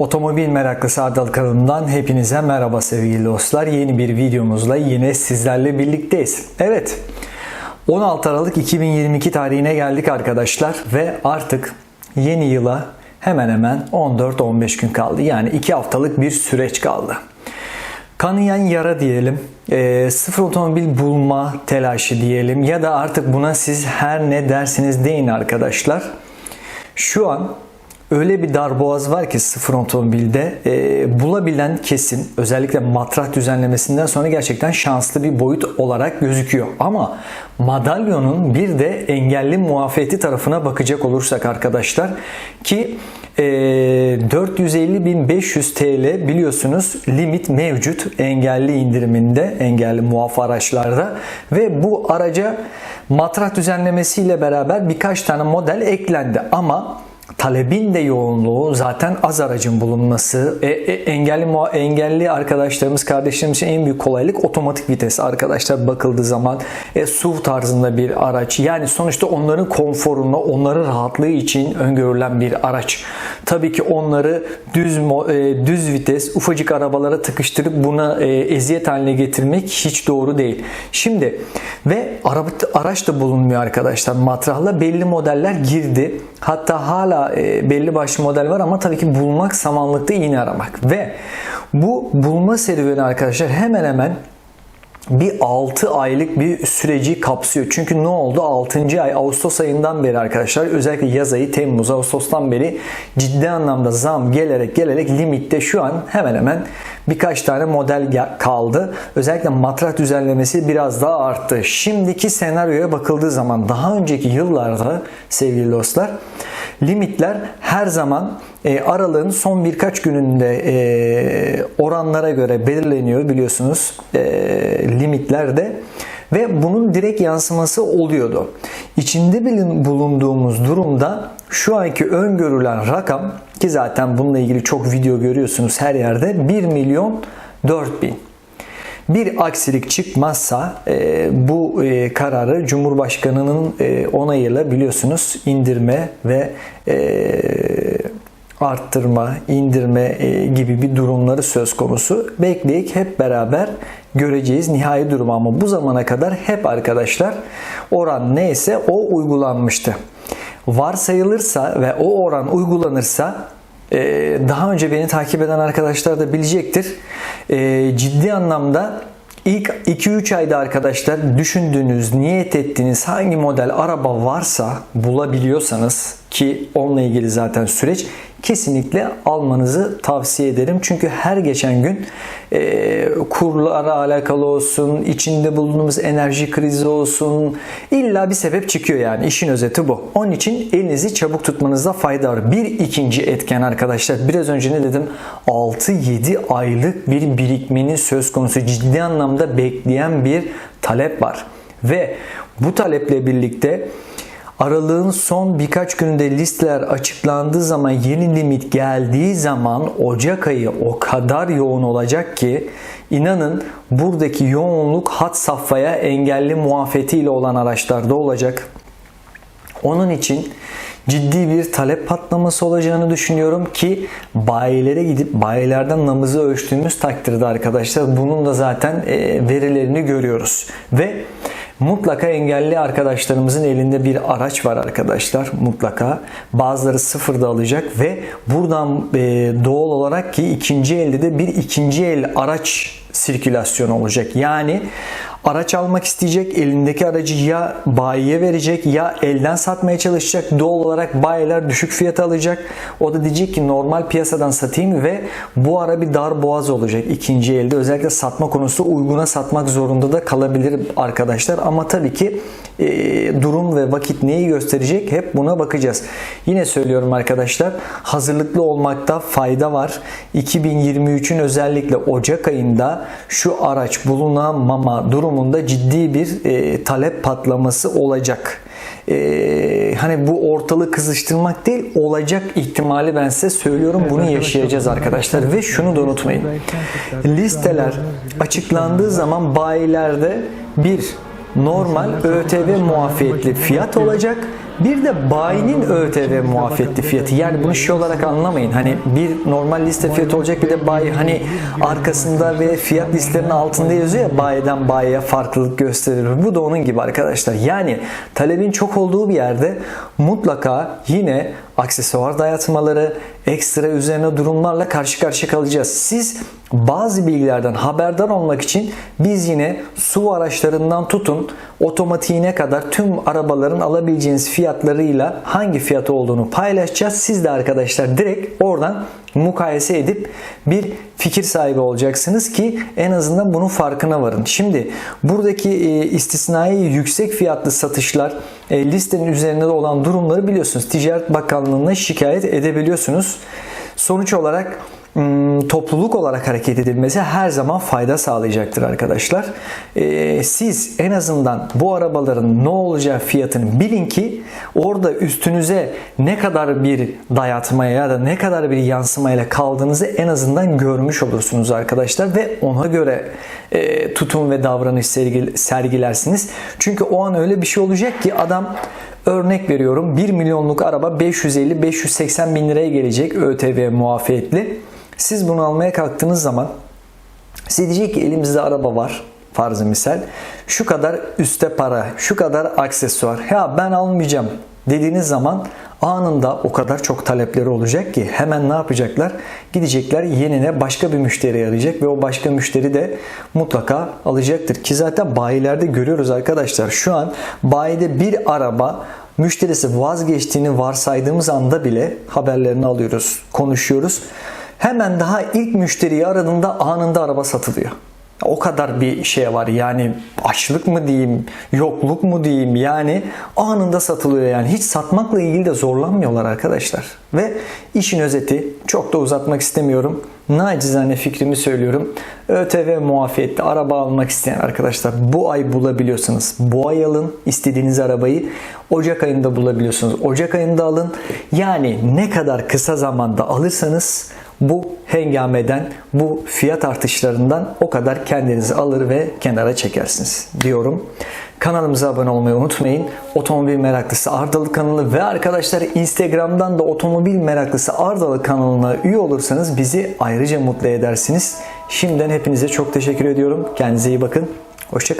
Otomobil meraklısı Ardal kanalından hepinize merhaba sevgili dostlar. Yeni bir videomuzla yine sizlerle birlikteyiz. Evet 16 Aralık 2022 tarihine geldik arkadaşlar ve artık yeni yıla hemen hemen 14-15 gün kaldı. Yani 2 haftalık bir süreç kaldı. Kanayan yara diyelim, e, sıfır otomobil bulma telaşı diyelim ya da artık buna siz her ne dersiniz deyin arkadaşlar. Şu an öyle bir darboğaz var ki sıfır otomobilde e, bulabilen kesin özellikle matrah düzenlemesinden sonra gerçekten şanslı bir boyut olarak gözüküyor. Ama madalyonun bir de engelli muafiyeti tarafına bakacak olursak arkadaşlar ki e, 450.500 TL biliyorsunuz limit mevcut engelli indiriminde engelli muaf araçlarda ve bu araca matrah düzenlemesiyle beraber birkaç tane model eklendi ama talebin de yoğunluğu zaten az aracın bulunması. E, e, engelli engelli arkadaşlarımız kardeşlerimiz için en büyük kolaylık otomatik vites. Arkadaşlar bakıldığı zaman e, SUV tarzında bir araç. Yani sonuçta onların konforuna onların rahatlığı için öngörülen bir araç tabii ki onları düz e, düz vites ufacık arabalara tıkıştırıp buna e, eziyet haline getirmek hiç doğru değil. Şimdi ve araba araç da bulunmuyor arkadaşlar. Matrahla belli modeller girdi. Hatta hala e, belli başlı model var ama tabii ki bulmak samanlıkta iğne aramak. Ve bu bulma serüveni arkadaşlar hemen hemen bir 6 aylık bir süreci kapsıyor. Çünkü ne oldu? 6. ay Ağustos ayından beri arkadaşlar özellikle yaz ayı Temmuz Ağustos'tan beri ciddi anlamda zam gelerek gelerek limitte şu an hemen hemen birkaç tane model kaldı. Özellikle matrah düzenlemesi biraz daha arttı. Şimdiki senaryoya bakıldığı zaman daha önceki yıllarda sevgili dostlar limitler her zaman e, aralığın son birkaç gününde e, oranlara göre belirleniyor biliyorsunuz e, limitlerde ve bunun direkt yansıması oluyordu. İçinde bulunduğumuz durumda şu anki öngörülen rakam ki zaten bununla ilgili çok video görüyorsunuz her yerde 1 milyon 4 bin. Bir aksilik çıkmazsa e, bu e, kararı Cumhurbaşkanı'nın e, onayıyla biliyorsunuz indirme ve e, arttırma, indirme e, gibi bir durumları söz konusu. Bekleyip hep beraber göreceğiz nihai durumu ama bu zamana kadar hep arkadaşlar oran neyse o uygulanmıştı. Varsayılırsa ve o oran uygulanırsa ee, daha önce beni takip eden arkadaşlar da bilecektir. Ee, ciddi anlamda ilk 2-3 ayda arkadaşlar düşündüğünüz, niyet ettiğiniz hangi model araba varsa bulabiliyorsanız ki onunla ilgili zaten süreç kesinlikle almanızı tavsiye ederim. Çünkü her geçen gün e, kurlara alakalı olsun, içinde bulunduğumuz enerji krizi olsun illa bir sebep çıkıyor yani. işin özeti bu. Onun için elinizi çabuk tutmanızda fayda var. Bir ikinci etken arkadaşlar biraz önce ne dedim? 6-7 aylık bir birikmenin söz konusu ciddi anlamda bekleyen bir talep var. Ve bu taleple birlikte Aralığın son birkaç gününde listeler açıklandığı zaman yeni limit geldiği zaman Ocak ayı o kadar yoğun olacak ki inanın buradaki yoğunluk hat safhaya engelli muafiyetiyle olan araçlarda olacak. Onun için ciddi bir talep patlaması olacağını düşünüyorum ki bayilere gidip bayilerden namızı ölçtüğümüz takdirde arkadaşlar bunun da zaten e, verilerini görüyoruz. Ve Mutlaka engelli arkadaşlarımızın elinde bir araç var arkadaşlar mutlaka. Bazıları sıfırda alacak ve buradan e, doğal olarak ki ikinci elde de bir ikinci el araç sirkülasyonu olacak. Yani araç almak isteyecek, elindeki aracı ya bayiye verecek ya elden satmaya çalışacak. Doğal olarak bayiler düşük fiyat alacak. O da diyecek ki normal piyasadan satayım ve bu ara bir dar boğaz olacak ikinci elde. Özellikle satma konusu uyguna satmak zorunda da kalabilir arkadaşlar. Ama tabii ki e, durum ve vakit neyi gösterecek hep buna bakacağız. Yine söylüyorum arkadaşlar hazırlıklı olmakta fayda var. 2023'ün özellikle Ocak ayında şu araç bulunamama durumunda ciddi bir e, talep patlaması olacak. Ee, hani bu ortalığı kızıştırmak değil olacak ihtimali ben size söylüyorum. Bunu yaşayacağız arkadaşlar ve şunu da unutmayın. listeler açıklandığı zaman bayilerde bir normal ÖTV muafiyetli fiyat olacak Bir de bayinin ÖTV muafiyetli fiyatı. Yani bunu şey olarak anlamayın. Hani bir normal liste fiyatı olacak bir de bayi hani arkasında ve fiyat listelerinin altında yazıyor ya bayiden bayiye farklılık gösterir. Bu da onun gibi arkadaşlar. Yani talebin çok olduğu bir yerde mutlaka yine aksesuar dayatmaları, ekstra üzerine durumlarla karşı karşıya kalacağız. Siz bazı bilgilerden haberdar olmak için biz yine su araçlarından tutun otomatiğine kadar tüm arabaların alabileceğiniz fiyatlarıyla hangi fiyatı olduğunu paylaşacağız. Siz de arkadaşlar direkt oradan mukayese edip bir fikir sahibi olacaksınız ki en azından bunun farkına varın. Şimdi buradaki e, istisnai yüksek fiyatlı satışlar e, listenin üzerinde olan durumları biliyorsunuz. Ticaret Bakanlığı'na şikayet edebiliyorsunuz. Sonuç olarak topluluk olarak hareket edilmesi her zaman fayda sağlayacaktır arkadaşlar. Ee, siz en azından bu arabaların ne olacağı fiyatını bilin ki orada üstünüze ne kadar bir dayatmaya ya da ne kadar bir yansımayla kaldığınızı en azından görmüş olursunuz arkadaşlar ve ona göre e, tutum ve davranış sergilersiniz. Çünkü o an öyle bir şey olacak ki adam Örnek veriyorum 1 milyonluk araba 550-580 bin liraya gelecek ÖTV muafiyetli. Siz bunu almaya kalktığınız zaman size diyecek ki elimizde araba var farzı misal. Şu kadar üste para, şu kadar aksesuar. Ya ben almayacağım dediğiniz zaman anında o kadar çok talepleri olacak ki hemen ne yapacaklar? Gidecekler yenine başka bir müşteri arayacak ve o başka müşteri de mutlaka alacaktır. Ki zaten bayilerde görüyoruz arkadaşlar. Şu an bayide bir araba müşterisi vazgeçtiğini varsaydığımız anda bile haberlerini alıyoruz, konuşuyoruz. Hemen daha ilk müşteriyi aradığında anında araba satılıyor. O kadar bir şey var yani açlık mı diyeyim, yokluk mu diyeyim yani anında satılıyor yani. Hiç satmakla ilgili de zorlanmıyorlar arkadaşlar. Ve işin özeti çok da uzatmak istemiyorum. Nacizane fikrimi söylüyorum. ÖTV muafiyette araba almak isteyen arkadaşlar bu ay bulabiliyorsunuz. Bu ay alın istediğiniz arabayı. Ocak ayında bulabiliyorsunuz. Ocak ayında alın. Yani ne kadar kısa zamanda alırsanız hengameden, bu fiyat artışlarından o kadar kendinizi alır ve kenara çekersiniz diyorum. Kanalımıza abone olmayı unutmayın. Otomobil meraklısı Ardalı kanalı ve arkadaşlar Instagram'dan da otomobil meraklısı Ardalı kanalına üye olursanız bizi ayrıca mutlu edersiniz. Şimdiden hepinize çok teşekkür ediyorum. Kendinize iyi bakın. Hoşçakalın.